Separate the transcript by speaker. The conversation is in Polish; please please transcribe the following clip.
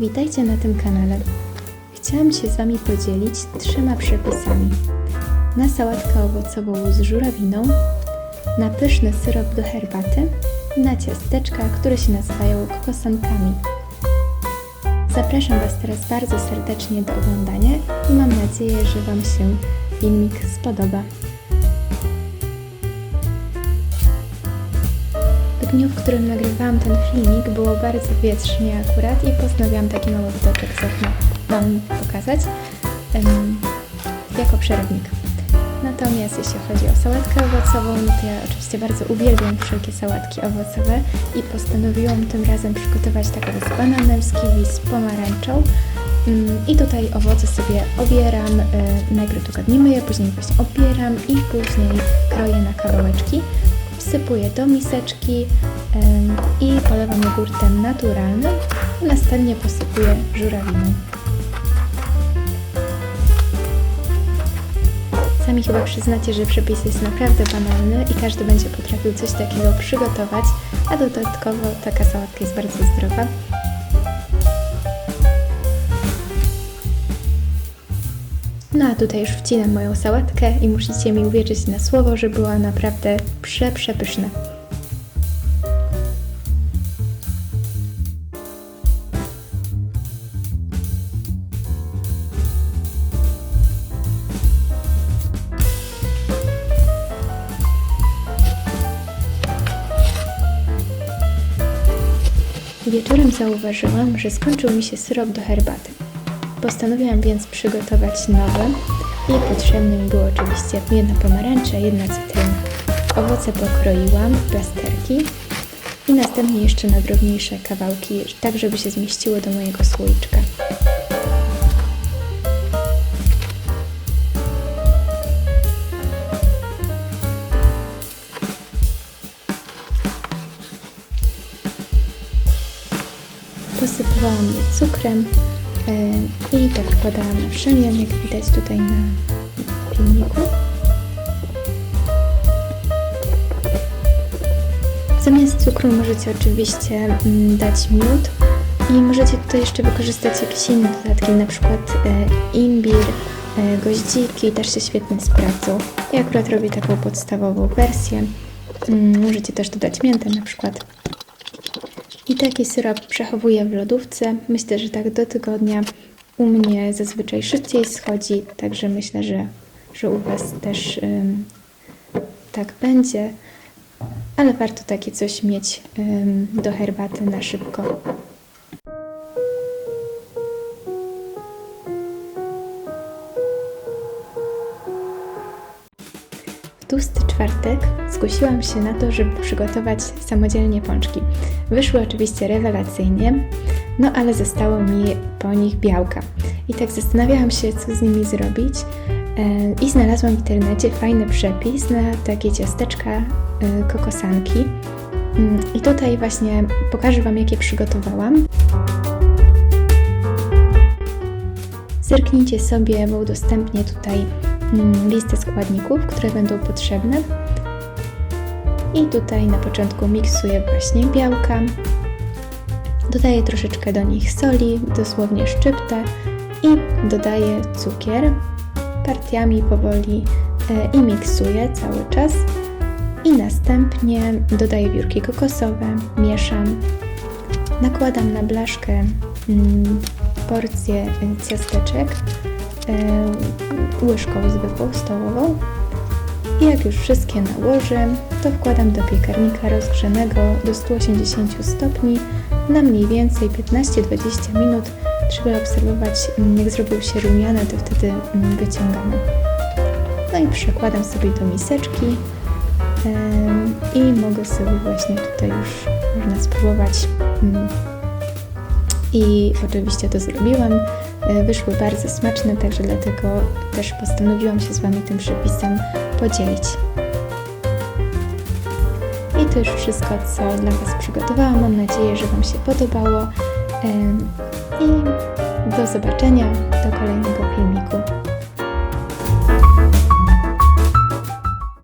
Speaker 1: Witajcie na tym kanale. Chciałam się z Wami podzielić trzema przepisami. Na sałatkę owocową z żurawiną, na pyszny syrop do herbaty i na ciasteczka, które się nazywają kokosankami. Zapraszam Was teraz bardzo serdecznie do oglądania i mam nadzieję, że Wam się filmik spodoba. Dniu, w którym nagrywałam ten filmik, było bardzo wietrznie akurat i postanowiłam taki mały widoczek z okna Wam pokazać em, jako przerywnik. Natomiast jeśli chodzi o sałatkę owocową, no to ja oczywiście bardzo uwielbiam wszelkie sałatki owocowe i postanowiłam tym razem przygotować taką z bananem, z kiwi, z pomarańczą. Mm, I tutaj owoce sobie obieram, e, najpierw dokładnie myję, później właśnie obieram i później kroję na kawałeczki. Wsypuję do miseczki i polewam jogurtem naturalnym, następnie posypuję żurawiną. Sami chyba przyznacie, że przepis jest naprawdę banalny i każdy będzie potrafił coś takiego przygotować, a dodatkowo taka sałatka jest bardzo zdrowa. No a tutaj już wcinam moją sałatkę i musicie mi uwierzyć na słowo, że była naprawdę prze, przepyszna. Wieczorem zauważyłam, że skończył mi się syrop do herbaty. Postanowiłam więc przygotować nowe i potrzebne mi było oczywiście jedna pomarańcza, jedna cytryna. Owoce pokroiłam w plasterki i następnie jeszcze na drobniejsze kawałki, tak żeby się zmieściły do mojego słoiczka. Posypałam je cukrem i tak wkładałam na wszędzie, jak widać tutaj na filmiku. Zamiast cukru możecie oczywiście mm, dać miód i możecie tutaj jeszcze wykorzystać jakieś inne dodatki, na przykład e, imbir, e, goździki, też się świetnie sprawdzą. Ja akurat robię taką podstawową wersję. Mm, Możecie też dodać miętę na przykład. I taki syrop przechowuję w lodówce. Myślę, że tak do tygodnia u mnie zazwyczaj szybciej schodzi, także myślę, że, że u Was też ym, tak będzie. Ale warto takie coś mieć ym, do herbaty na szybko. Tłusty czwartek zgłosiłam się na to, żeby przygotować samodzielnie pączki. Wyszły oczywiście rewelacyjnie, no ale zostało mi po nich białka. I tak zastanawiałam się, co z nimi zrobić. e, I znalazłam w internecie fajny przepis na takie ciasteczka e, kokosanki. Mm, I tutaj właśnie pokażę Wam, jakie przygotowałam. Zerknijcie sobie, bo udostępnię tutaj listę składników, które będą potrzebne. I tutaj na początku miksuję właśnie białka. Dodaję troszeczkę do nich soli, dosłownie szczyptę i dodaję cukier partiami powoli e, i miksuję cały czas. I następnie dodaję wiórki kokosowe, mieszam, nakładam na blaszkę mm, porcję ciasteczek łyżką zwykłą, stołową. I jak już wszystkie nałożę, to wkładam do piekarnika rozgrzanego do 180 stopni na mniej więcej 15-20 minut. Trzeba obserwować, mm, jak zrobią się rumiane, to wtedy mm, wyciągamy. No i przekładam sobie do miseczki em, i mogę sobie właśnie tutaj już, można spróbować. mm, I oczywiście to zrobiłam. E, Wyszły bardzo smaczne, także dlatego też postanowiłam się z Wami tym przepisem podzielić. I to już wszystko, co dla Was przygotowałam. Mam nadzieję, że Wam się podobało. Em, I do zobaczenia do kolejnego filmiku.